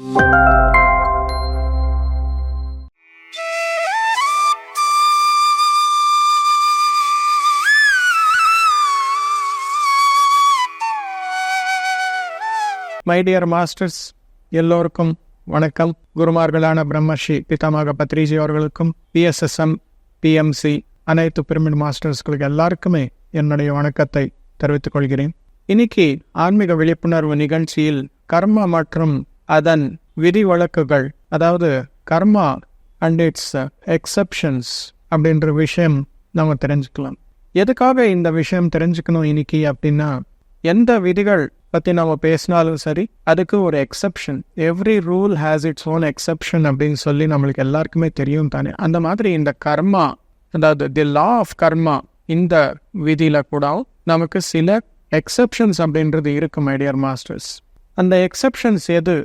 My dear masters எல்லோருக்கும் வணக்கம். குருமார்களான பிரம்மஸ்ரீ பிதாமக பத்ரிஜி அவர்களுக்கும் P S S M P M C அனைத்து பிரமிட் மாஸ்டர்ஸ்களுக்கு எல்லாருக்குமே என்னுடைய வணக்கத்தை தெரிவித்துக் கொள்கிறேன். இன்னைக்கு ஆன்மீக விழிப்புணர்வு நிகழ்ச்சியில் கர்ம மற்றும் அதன் விதி வழக்குகள் அதாவது கர்மா அண்ட் இட்ஸ் எக்ஸப்ஷன்ஸ் அப்படின்ற விஷயம் நம்ம தெரிஞ்சுக்கலாம். எதுக்காக இந்த விஷயம் தெரிஞ்சுக்கணும் இன்னைக்கு அப்படின்னா எந்த விதிகள் பற்றி நம்ம பேசினாலும் சரி அதுக்கு ஒரு exception every rule has its own exception அப்படின்னு சொல்லி நம்மளுக்கு எல்லாருக்குமே தெரியும் தானே. அந்த மாதிரி இந்த கர்மா அதாவது தி லா ஆஃப் கர்மா இந்த விதியில் கூட நமக்கு சில எக்ஸப்ஷன்ஸ் அப்படின்றது இருக்கும் மைடியர் மாஸ்டர்ஸ் அந்த எக்ஸப்ஷன்ஸ் எது?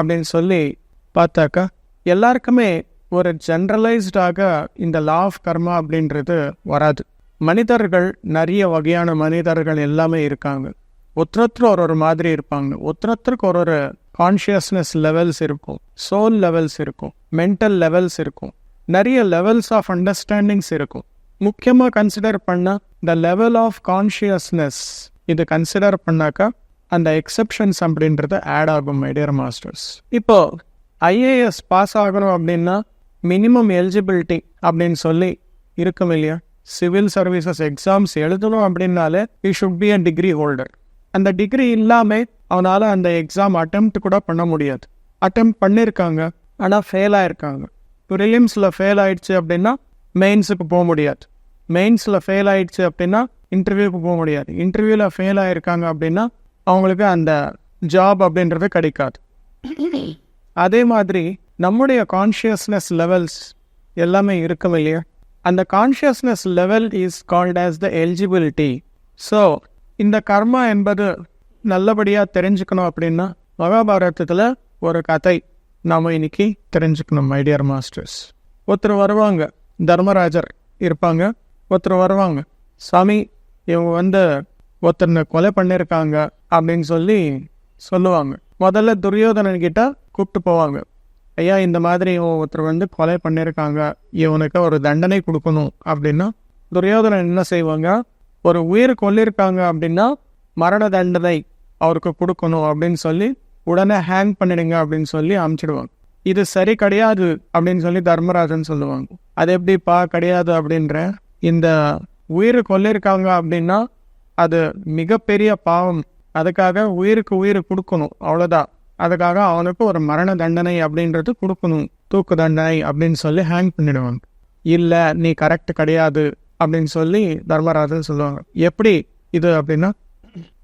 அப்படின்னு சொல்லி பார்த்தாக்கா எல்லாருக்குமே ஒரு ஜென்ரலைஸ்டாக இந்த லா ஆஃப் கர்மா அப்படின்றது வராது. மனிதர்கள் நிறைய வகையான மனிதர்கள் எல்லாமே இருக்காங்க. ஒருத்தர் ஒரு ஒரு மாதிரி இருப்பாங்க. ஒருத்தருக்கு ஒரு ஒரு கான்ஷியஸ்னஸ் லெவல்ஸ் இருக்கும். சோல் லெவல்ஸ் இருக்கும். மென்டல் லெவல்ஸ் இருக்கும். நிறைய லெவல்ஸ் ஆஃப் அண்டர்ஸ்டாண்டிங்ஸ் இருக்கும். முக்கியமாக கன்சிடர் பண்ணால் த லெவல் ஆஃப் கான்ஷியஸ்னஸ் இது கன்சிடர் பண்ணாக்கா அந்த எக்ஸப்ஷன்ஸ் அப்படின்றது ஆட் ஆகும் மைடியர் மாஸ்டர்ஸ் இப்போ ஐஏஎஸ் பாஸ் ஆகணும் அப்படின்னா மினிமம் எலிஜிபிலிட்டி அப்படின்னு சொல்லி இருக்கும் இல்லையா? சிவில் சர்வீசஸ் எக்ஸாம்ஸ் எழுதணும் அப்படின்னாலே he should be a degree holder அந்த டிகிரி இல்லாமல் அவனால் அந்த எக்ஸாம் அட்டெம்ப்ட் கூட பண்ண முடியாது. அட்டெம்ப்ட் பண்ணியிருக்காங்க ஆனால் ஃபெயில் ஆயிருக்காங்க. ப்ரிலிம்ஸில் ஃபெயில் ஆயிடுச்சு அப்படின்னா மெயின்ஸுக்கு போக முடியாது. மெயின்ஸில் ஃபெயில் ஆயிடுச்சு அப்படின்னா இன்டர்வியூக்கு போக முடியாது. இன்டர்வியூவில் ஃபெயில் ஆயிருக்காங்க அப்படின்னா அவங்களுக்கு அந்த ஜாப் அப்படின்றது கிடைக்காது. அதே மாதிரி நம்முடைய கான்ஷியஸ்னஸ் லெவல்ஸ் எல்லாமே இருக்கும் இல்லையா? அந்த consciousness level is called as the eligibility so இந்த கர்மா என்பது நல்லபடியாக தெரிஞ்சுக்கணும் அப்படின்னா மகாபாரதத்தில் ஒரு கதை நாம் இன்னைக்கு தெரிஞ்சுக்கணும் மைடியர் மாஸ்டர்ஸ் ஒருத்தர் வருவாங்க தர்மராஜர் இருப்பாங்க ஒருத்தர் வருவாங்க. சாமி இவங்க வந்து ஒருத்தனை கொலை பண்ணியிருக்காங்க அப்படின்னு சொல்லி சொல்லுவாங்க. முதல்ல துரியோதனன் கிட்ட கூப்பிட்டு போவாங்க. ஐயா இந்த மாதிரி ஒருத்தர் வந்து கொலை பண்ணியிருக்காங்க இவனுக்கு ஒரு தண்டனை கொடுக்கணும். அப்படின்னா துரியோதனன் என்ன செய்வாங்க? ஒரு உயிர் கொல்லியிருக்காங்க அப்படின்னா மரண தண்டனை அவருக்கு கொடுக்கணும். அப்படின்னு சொல்லி உடனே ஹேங் பண்ணிடுங்க அப்படின்னு சொல்லி அமுச்சிடுவாங்க. இது சரி கிடையாது. அப்படின்னு சொல்லி தர்மராஜன் சொல்லுவாங்க. அது எப்படிப்பா கிடையாது? அப்படின்ற இந்த உயிர் கொல்லியிருக்காங்க அப்படின்னா அது மிகப்பெரிய பாவம். அதுக்காக உயிருக்கு உயிர் கொடுக்கணும். அவ்வளோதான் அதுக்காக அவனுக்கு ஒரு மரண தண்டனை அப்படின்றது கொடுக்கணும். தூக்கு தண்டனை அப்படின்னு சொல்லி ஹேங் பண்ணிடுவாங்க. இல்லை நீ கரெக்ட் கிடையாது அப்படின்னு சொல்லி தர்மராஜன் சொல்லுவாங்க. எப்படி இது அப்படின்னா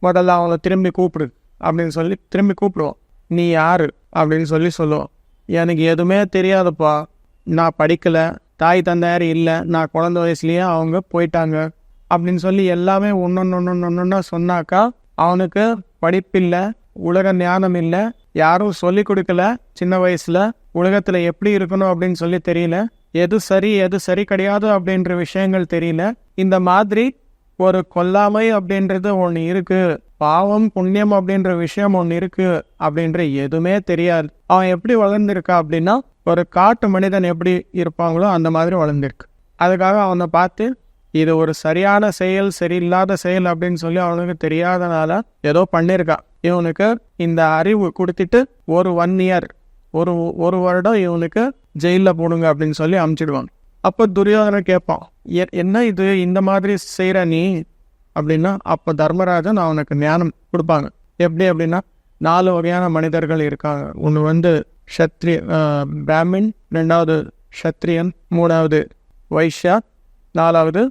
முதல்ல அவங்கள திரும்பி கூப்பிடு அப்படின்னு சொல்லி திரும்பி கூப்பிடுவோம் நீ யாரு அப்படின்னு சொல்லி சொல்லுவோம் எனக்கு எதுவுமே தெரியாதுப்பா. நான் படிக்கலை. தாய் தந்தையார் இல்லை. நான் குழந்த வயசுலேயே அவங்க போயிட்டாங்க. அப்படின்னு சொல்லி எல்லாமே ஒன்னொன்று ஒன்று ஒன்றுன்னா சொன்னாக்கா அவனுக்கு படிப்பில்லை உலக ஞானம் இல்லை யாரும் சொல்லி கொடுக்கல சின்ன வயசுல உலகத்துல எப்படி இருக்கணும் அப்படின்னு சொல்லி தெரியல. எது சரி எது சரி கிடையாது அப்படின்ற விஷயங்கள் தெரியல. இந்த மாதிரி ஒரு கொல்லாமை அப்படின்றது ஒன்று இருக்கு. பாவம் புண்ணியம் அப்படின்ற விஷயம் ஒன்று இருக்கு அப்படின்ற எதுவுமே தெரியாது. அவன் எப்படி வளர்ந்துருக்கா அப்படின்னா ஒரு காட்டு மனிதன் எப்படி இருப்பாங்களோ அந்த மாதிரி வளர்ந்துருக்கு. அதுக்காக அவனை பார்த்து இது ஒரு சரியான செயல் சரியில்லாத செயல் அப்படின்னு சொல்லி அவனுக்கு தெரியாதனால ஏதோ பண்ணியிருக்கான் இவனுக்கு இந்த அறிவு கொடுத்துட்டு ஒரு ஒன் இயர் ஒரு ஒரு வருடம் இவனுக்கு ஜெயிலில் போடுங்க அப்படின்னு சொல்லி அமுச்சிடுவாங்க அப்போ துரியோதனை கேட்பான் என்ன இது? இந்த மாதிரி செய்கிற நீ? அப்படின்னா அப்போ தர்மராஜன் அவனுக்கு ஞானம் கொடுப்பாங்க. எப்படி அப்படின்னா நாலு வகையான மனிதர்கள் இருக்காங்க. ஒன்று வந்து ஷத்ரி பிராமின் ரெண்டாவது ஷத்ரியன் மூணாவது வைஷ்யா நாலாவது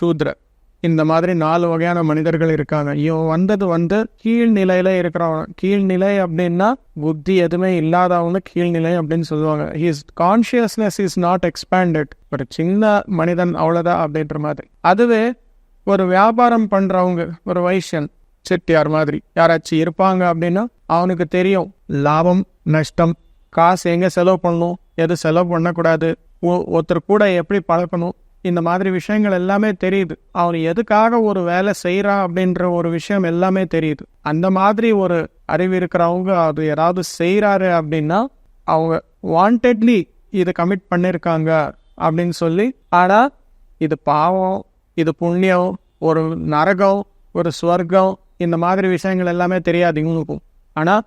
சூத்ர. இந்த மாதிரி நாலு வகையான மனிதர்கள் இருக்காங்க. இவன் வந்தது வந்து கீழ்நிலையில இருக்கிறவன். கீழ்நிலை அப்படின்னா புத்தி எதுவுமே இல்லாதவங்க கீழ்நிலை அப்படின்னு சொல்லுவாங்க. His consciousness is not expanded ஒரு சின்ன மனிதன் அவ்வளோதான் அப்படின்ற மாதிரி. அதுவே ஒரு வியாபாரம் பண்றவங்க ஒரு வைஷ்யன் செட்டியார் மாதிரி. யாராச்சும் இருப்பாங்க அப்படின்னா அவனுக்கு தெரியும். லாபம் நஷ்டம் காசு எங்க செலவு பண்ணணும் எது செலவு பண்ணக்கூடாது ஒ- ஒருத்தர் கூட எப்படி பழக்கணும் இந்த மாதிரி விஷயங்கள் எல்லாமே தெரியுது. அவன் எதுக்காக ஒரு வேலை செய்கிறான் அப்படின்ற ஒரு விஷயம் எல்லாமே தெரியுது. அந்த மாதிரி ஒரு அறிவு இருக்கிறவங்க அது யாராவது செய்கிறாரு அப்படின்னா அவங்க வாண்டட்லி இது கமிட் பண்ணியிருக்காங்க அப்படின்னு சொல்லி ஆனால் இது பாவம் இது புண்ணியம் ஒரு நரகம் ஒரு ஸ்வர்க்கம் இந்த மாதிரி விஷயங்கள் எல்லாமே தெரியாது இவனுக்கும் ஆனால்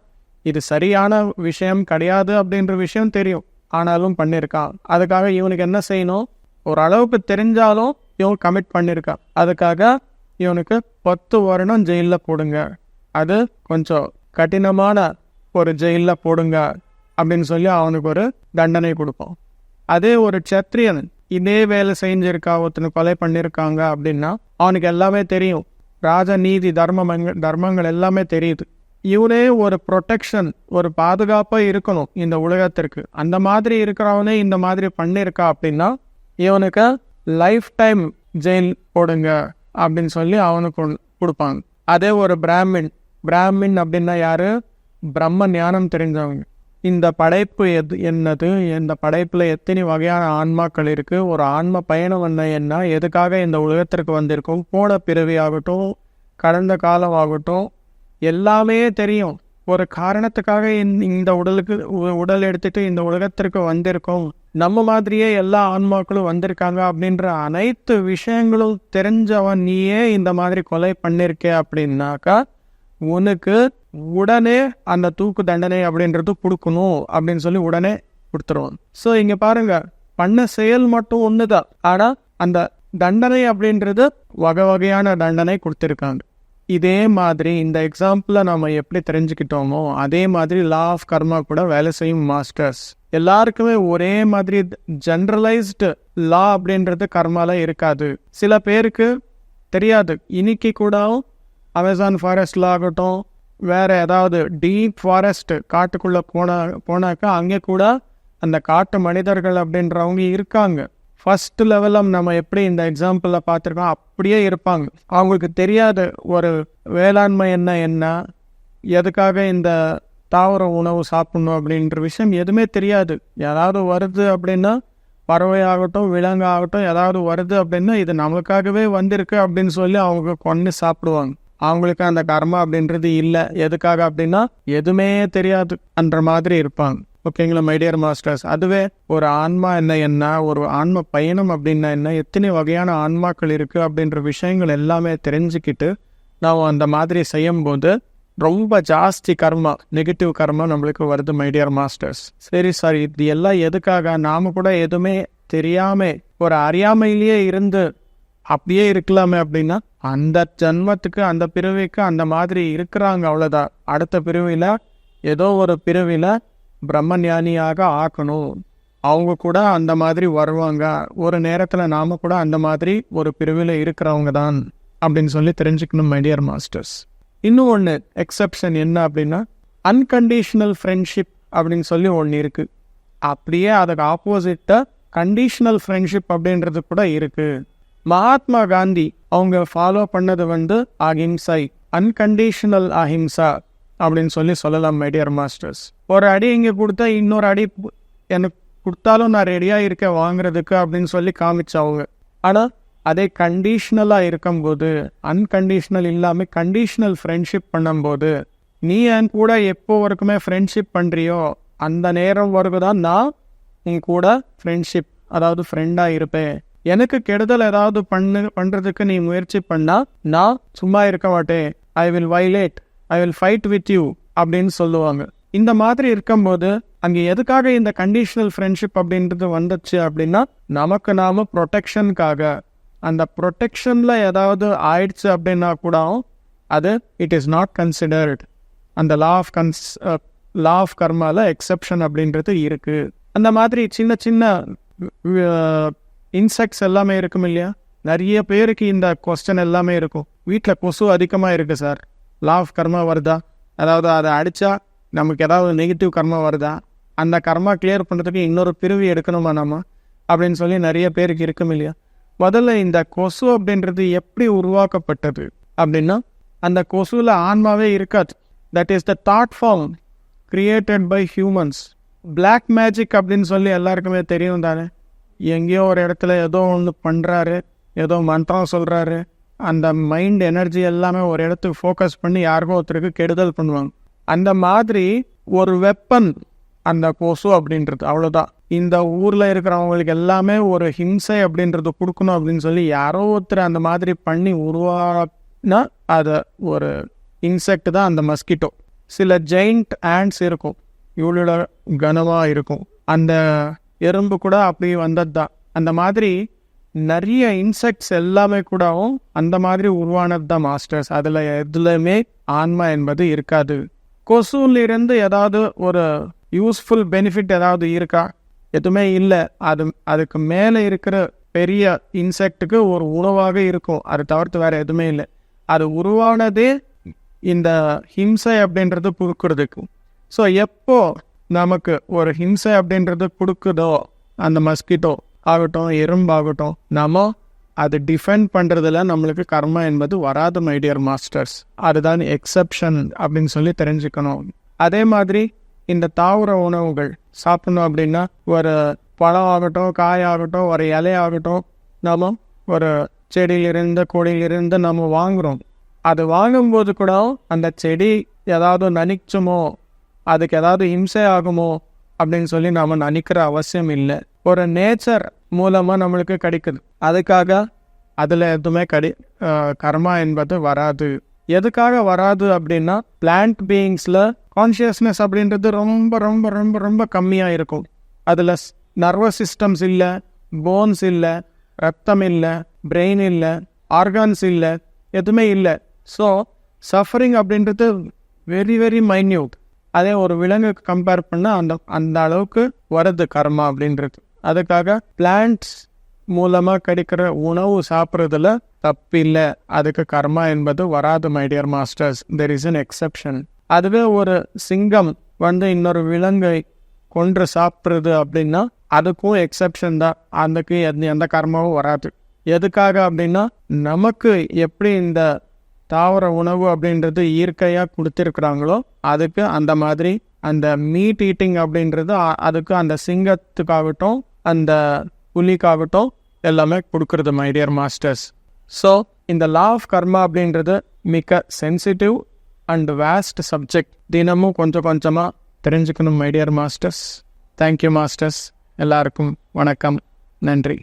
இது சரியான விஷயம் கிடையாது அப்படின்ற விஷயம் தெரியும். ஆனாலும் பண்ணியிருக்கான் அதுக்காக இவனுக்கு என்ன செய்யணும்? ஒரு அளவுக்கு தெரிஞ்சாலும் இவன் கமிட் பண்ணியிருக்கான் அதுக்காக இவனுக்கு பத்து வருடம் ஜெயிலில் போடுங்க. அது கொஞ்சம் கடினமான ஒரு ஜெயிலில் போடுங்க அப்படின்னு சொல்லி அவனுக்கு ஒரு தண்டனை கொடுப்போம். அதே ஒரு சத்திரியன் இதே வேலை செஞ்சிருக்கா ஒருத்தனை கொலை பண்ணியிருக்காங்க அப்படின்னா அவனுக்கு எல்லாமே தெரியும். ராஜநீதி தர்மம் தர்மங்கள் எல்லாமே தெரியுது. இவனே ஒரு ப்ரொடெக்ஷன் ஒரு பாதுகாப்பாக இருக்கணும் இந்த உலகத்திற்கு. அந்த மாதிரி இருக்கிறவனே இந்த மாதிரி பண்ணியிருக்கா அப்படின்னா இவனுக்கு லைஃப் டைம் ஜெயில் போடுங்க அப்படின்னு சொல்லி அவனுக்கு கொடுப்பாங்க. அதே ஒரு பிராமின் பிராமின் அப்படின்னா யாரு? பிரம்ம ஞானம் தெரிஞ்சவங்க. இந்த படைப்பு எது என்னது இந்த படைப்பில் எத்தனை வகையான ஆன்மாக்கள் இருக்குது ஒரு ஆன்ம பயணம் என்ன என்ன எதுக்காக இந்த உலகத்திற்கு வந்திருக்கும் போன பிறவி ஆகட்டும் கடந்த காலம் ஆகட்டும் எல்லாமே தெரியும். ஒரு காரணத்துக்காக இந்த- இந்த உடலுக்கு உ- உடல் எடுத்துட்டு இந்த உலகத்திற்கு வந்திருக்கோம். நம்ம மாதிரியே எல்லா ஆன்மாக்களும் வந்திருக்காங்க அப்படின்ற அனைத்து விஷயங்களும் தெரிஞ்சவன் நீயே இந்த மாதிரி கொலை பண்ணியிருக்கே அப்படின்னாக்கா உனக்கு உடனே அந்த தூக்கு தண்டனை அப்படின்றது கொடுக்கணும் அப்படின்னு சொல்லி உடனே கொடுத்துருவோம் ஸோ இங்க பாருங்க பண்ண செயல் மட்டும் ஒண்ணுதான். ஆனா அந்த தண்டனை அப்படின்றது வகை வகையான தண்டனை கொடுத்துருக்காங்க. இதே மாதிரி இந்த எக்ஸாம்பிளை நம்ம எப்படி தெரிஞ்சுக்கிட்டோமோ அதே மாதிரி லா ஆஃப் கர்மா கூட வேலை செய்யும் மாஸ்டர்ஸ் எல்லாருக்குமே ஒரே மாதிரி ஜென்ரலைஸ்டு லா அப்படின்றது கர்மால இருக்காது. சில பேருக்கு தெரியாது. இன்னைக்கு கூட அமேசான் ஃபாரஸ்ட்ல ஆகட்டும் வேற ஏதாவது டீப் ஃபாரஸ்ட் காட்டுக்குள்ளே போனா போனாக்கா அங்கே கூட அந்த காட்டு மனிதர்கள் அப்படின்றவங்க இருக்காங்க. ஃபர்ஸ்ட் லெவலில் நம்ம எப்படி இந்த எக்ஸாம்பிளில் பார்த்துருக்கோம் அப்படியே இருப்பாங்க. அவங்களுக்கு தெரியாத ஒரு வேளாண்மை என்ன என்ன எதுக்காக இந்த தாவர உணவு சாப்பிடணும் அப்படின்ற விஷயம் எதுவுமே தெரியாது. யாராவது வருது அப்படின்னா பறவை ஆகட்டும் விலங்கு ஆகட்டும் ஏதாவது வருது அப்படின்னா இது நமக்காகவே வந்திருக்கு அப்படின்னு சொல்லி அவங்க கொண்டு சாப்பிடுவாங்க. அவங்களுக்கு அந்த கர்மா அப்படின்றது இல்லை. எதுக்காக அப்படின்னா எதுவுமே தெரியாதுன்ற மாதிரி இருப்பாங்க. ஓகேங்களா மைடியர் மாஸ்டர்ஸ் அதுவே ஒரு ஆன்மா என்ன என்ன ஒரு ஆன்ம பயணம் அப்படின்னா என்ன எத்தனை வகையான ஆன்மாக்கள் இருக்குது அப்படின்ற விஷயங்கள் எல்லாமே தெரிஞ்சுக்கிட்டு நாம் அந்த மாதிரி செய்யும்போது ரொம்ப ஜாஸ்தி கர்மா நெகட்டிவ் கர்மா நம்மளுக்கு வருது மைடியர் மாஸ்டர்ஸ் சரி சார் இது எல்லாம் எதுக்காக? நாம் கூட எதுவுமே தெரியாம ஒரு அறியாமையிலேயே இருந்து அப்படியே இருக்கலாமே அப்படின்னா அந்த ஜென்மத்துக்கு அந்த பிறவிக்கு அந்த மாதிரி இருக்கிறாங்க அவ்வளோதான் அடுத்த பிறவியில் ஏதோ ஒரு பிறவியில் பிரம்ம ஞானியாக ஆக்கணும். அவங்க கூட அந்த மாதிரி வருவாங்க. ஒரு நேரத்தில் நாம கூட அந்த மாதிரி ஒரு பிரிவில் இருக்கிறவங்க தான் அப்படின்னு சொல்லி தெரிஞ்சுக்கணும் மைடியர் மாஸ்டர்ஸ் இன்னும் ஒன்று எக்ஸப்ஷன் என்ன அப்படின்னா அன்கண்டிஷனல் ஃப்ரெண்ட்ஷிப் அப்படின்னு சொல்லி ஒன்று இருக்குது அப்படியே அதுக்கு ஆப்போசிட்டாக கண்டிஷனல் ஃப்ரெண்ட்ஷிப் அப்படின்றது கூட இருக்குது மகாத்மா காந்தி அவங்க ஃபாலோ பண்ணது வந்து அஹிம்சை அன்கண்டிஷனல் அஹிம்சா. அப்படின்னு சொல்லி சொல்லலாம் மைடியர் மாஸ்டர்ஸ் ஒரு அடி இங்கே கொடுத்தா இன்னொரு அடி எனக்கு கொடுத்தாலும் நான் ரெடியாக இருக்கேன் வாங்குறதுக்கு அப்படின்னு சொல்லி காமிச்சவங்க. ஆனால் அதே கண்டிஷ்னலாக இருக்கும்போது அன்கண்டிஷ்னல் இல்லாமல் கண்டிஷ்னல் ஃப்ரெண்ட்ஷிப் பண்ணும்போது நீ என் கூட எப்போ வரைக்குமே ஃப்ரெண்ட்ஷிப் பண்ணுறியோ அந்த நேரம் வரைக்கும் தான் நான் நீ கூட ஃப்ரெண்ட்ஷிப் அதாவது ஃப்ரெண்டாக இருப்பேன். எனக்கு கெடுதல் ஏதாவது பண்ணு பண்ணுறதுக்கு நீ முயற்சி பண்ணால் நான் சும்மா இருக்க மாட்டேன். I will violate I will fight with you அப்படின்னு சொல்லுவாங்க. இந்த மாதிரி இருக்கும்போது அங்கே எதுக்காக இந்த கண்டிஷனல் ஃப்ரெண்ட்ஷிப் அப்படின்றது வந்துச்சு அப்படின்னா நமக்கு நாம ப்ரொடெக்ஷனுக்காக அந்த ப்ரொடெக்ஷனில் ஏதாவது ஆயிடுச்சு அப்படின்னா கூட அது இட் இஸ் நாட் கன்சிடர்ட் அந்த லா ஆஃப் கன்ஸ் லா ஆஃப் கர்மாவில் எக்ஸெப்ஷன் அப்படின்றது இருக்குது அந்த மாதிரி சின்ன சின்ன இன்செக்ட்ஸ் எல்லாமே இருக்கும் இல்லையா? நிறைய பேருக்கு இந்த கொஸ்டின் எல்லாமே இருக்கும். வீட்டில் கொசு அதிகமாக இருக்குது சார் லா ஆஃப் கர்மா வருதா? அதாவது அதை அடித்தா நமக்கு ஏதாவது நெகட்டிவ் கர்மா வருதா? அந்த கர்மா கிளியர் பண்ணுறதுக்கு இன்னொரு பிரிவு எடுக்கணுமா நம்ம அப்படின்னு சொல்லி நிறைய பேருக்கு இருக்கும் இல்லையா? முதல்ல இந்த கொசு அப்படின்றது எப்படி உருவாக்கப்பட்டது அப்படின்னா அந்த கொசுவில் ஆன்மாவே இருக்காது. That is the thought form created by humans black magic அப்படின்னு சொல்லி எல்லாருக்குமே தெரியும் தானே? எங்கேயோ ஒரு இடத்துல ஏதோ ஒன்று பண்ணுறாரு ஏதோ மந்திரம் சொல்கிறாரு அந்த மைண்ட் எனர்ஜி எல்லாமே ஒரு இடத்துக்கு ஃபோக்கஸ் பண்ணி யாருக்கோ ஒருத்தருக்கு கெடுதல் பண்ணுவாங்க. அந்த மாதிரி ஒரு வெப்பன் அந்த கொசு அப்படின்றது அவ்வளோதான் இந்த ஊரில் இருக்கிறவங்களுக்கு எல்லாமே ஒரு ஹிம்சை அப்படின்றது கொடுக்கணும் அப்படின்னு சொல்லி யாரோ ஒருத்தர் அந்த மாதிரி பண்ணி உருவானா அதை ஒரு இன்செக்ட் தான் அந்த மஸ்கிட்டோ சில ஜெயிண்ட் ஆண்ட்ஸ் இருக்கும். இவ்வளோ கனமாக இருக்கும். அந்த எறும்பு கூட அப்படி வந்தது தான் அந்த மாதிரி நிறைய இன்செக்ட்ஸ் எல்லாமே கூடவும் அந்த மாதிரி உருவானது தான் மாஸ்டர்ஸ் அதில் எதுலையுமே ஆன்மா என்பது இருக்காது. கொசுலிருந்து ஏதாவது ஒரு யூஸ்ஃபுல் பெனிஃபிட் ஏதாவது இருக்கா? எதுவுமே இல்லை. அது அதுக்கு மேலே இருக்கிற பெரிய இன்செக்ட்டுக்கு ஒரு உணவாக இருக்கும். அது தவிர்த்து வேற எதுவுமே இல்லை. அது உருவானதே இந்த ஹிம்சை அப்படின்றது கொடுக்கறதுக்கு ஸோ எப்போ நமக்கு ஒரு ஹிம்சை அப்படின்றது கொடுக்குதோ அந்த மஸ்கிட்டோ ஆகட்டும் எறும்பாகட்டும் நாம அது டிஃபெண்ட் பண்ணுறதுல நம்மளுக்கு கர்மா என்பது வராது மைடியர் மாஸ்டர்ஸ் அதுதான் எக்ஸப்ஷன் அப்படின்னு சொல்லி தெரிஞ்சுக்கணும். அதே மாதிரி இந்த தாவர உணவுகள் சாப்பிடணும் அப்படின்னா ஒரு பழம் ஆகட்டும் காய் ஆகட்டும் ஒரு இலையாகட்டும் நாம ஒரு செடியிலிருந்து கொடியிலிருந்து நம்ம வாங்குறோம். அது வாங்கும்போது கூட அந்த செடி ஏதாவது நனிச்சுமோ அதுக்கு ஏதாவது இம்சை ஆகுமோ அப்படின்னு சொல்லி நாம் நினைக்கிற அவசியம் இல்லை. ஒரு நேச்சர் மூலமாக நம்மளுக்கு கிடைக்குது. அதுக்காக அதில் எதுவுமே கடி கர்மா என்பது வராது. எதுக்காக வராது அப்படின்னா பிளான்ட் பீயிங்ஸில் கான்ஷியஸ்னஸ் அப்படின்றது ரொம்ப ரொம்ப ரொம்ப ரொம்ப கம்மியாக இருக்கும். அதில் நர்வஸ் சிஸ்டம்ஸ் இல்லை போன்ஸ் இல்லை ரத்தம் இல்லை பிரெயின் இல்லை ஆர்கான்ஸ் இல்லை எதுவுமே இல்லை. ஸோ சஃபரிங் அப்படின்றது வெரி வெரி மைன்யூட் அதே ஒரு விலங்குக்கு கம்பேர் பண்ணால் அந்த அந்த அளவுக்கு வருது கர்மா அப்படின்றது. அதுக்காக பிளான்ட்ஸ் மூலமாக கிடைக்கிற உணவு சாப்பிட்றதுல தப்பில்லை. அதுக்கு கர்மா என்பது வராது my dear masters there is an exception அதுவே ஒரு சிங்கம் வந்து இன்னொரு விலங்கை கொன்று சாப்பிட்றது அப்படின்னா அதுக்கும் எக்ஸப்ஷன் தான். அதுக்கு எந்த எந்த கர்மாவும் வராது. எதுக்காக அப்படின்னா நமக்கு எப்படி இந்த தாவர உணவு அப்படின்றது இயற்கையாக கொடுத்துருக்குறாங்களோ அதுக்கு அந்த மாதிரி அந்த மீட் ஈட்டிங் அப்படின்றது அதுக்கு அந்த சிங்கத்துக்காகட்டும் அந்த புலிக்காகட்டும் எல்லாமே கொடுக்கறது மை டியர் மாஸ்டர்ஸ் ஸோ இந்த லா ஆஃப் கர்மா அப்படின்றது மிக சென்சிட்டிவ் அண்ட் வேஸ்ட் சப்ஜெக்ட் தினமும் கொஞ்சம் கொஞ்சமாக தெரிஞ்சுக்கணும் my dear masters thank you masters எல்லாருக்கும் வணக்கம். நன்றி.